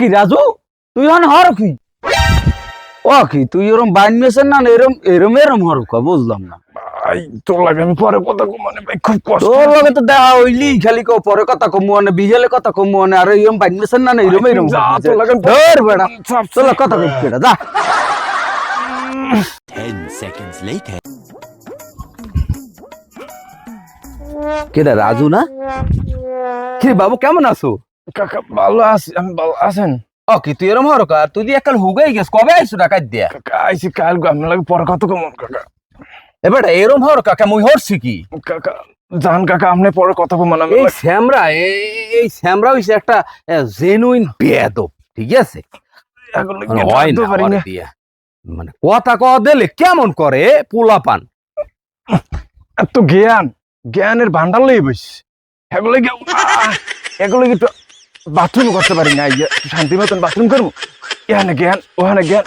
কি রাজু? তুই হন হর কি? ও কি তুই এরম বাইন মেশন না এরম এরম এরম হর কা বুঝলাম না। ভাই তোর লাগে আমি পরে কথা কম মানে ভাই খুব কষ্ট। তোর লগে তো দেখা হইলি খালি কো পরে কথা কমু আনে বিহেলে কথা কমু আনে আর এরম বাইন মেশন না এরম এরম তোর লাগে ধর বেড়া। চাপ কথা কইতে যা। 10 seconds later. কেডা রাজু না? কি বাবু কেমন আছো? কাকা ভালো আছি আমি ভালো আছেন? ও কি তুই এরম হর কা তুই একাল হুগাই গেছ কবে আইছো ডাকাত দিয়া? কাকা কাল আপনার লাগে পরে কম কাকা। এবারে এরম হর কা কেমন হরছি কি? কাকা জান কাকা আপনি পরে কথা কম মানে এই শ্যামরা এই- শ্যামরা হইছে একটা জেনুইন বেয়াদব ঠিক আছে? মানে হয় না। দিয়া। মানে কথা ক দিলে কেমন করে পোলা পান এত জ্ঞান জ্ঞানের ভান্ডার লই বইস এগুলো এগুলো কি বাথরুম করতে পারি না শান্তি মতন বাথরুম করব। এখানে জ্ঞান, ওখানে জ্ঞান।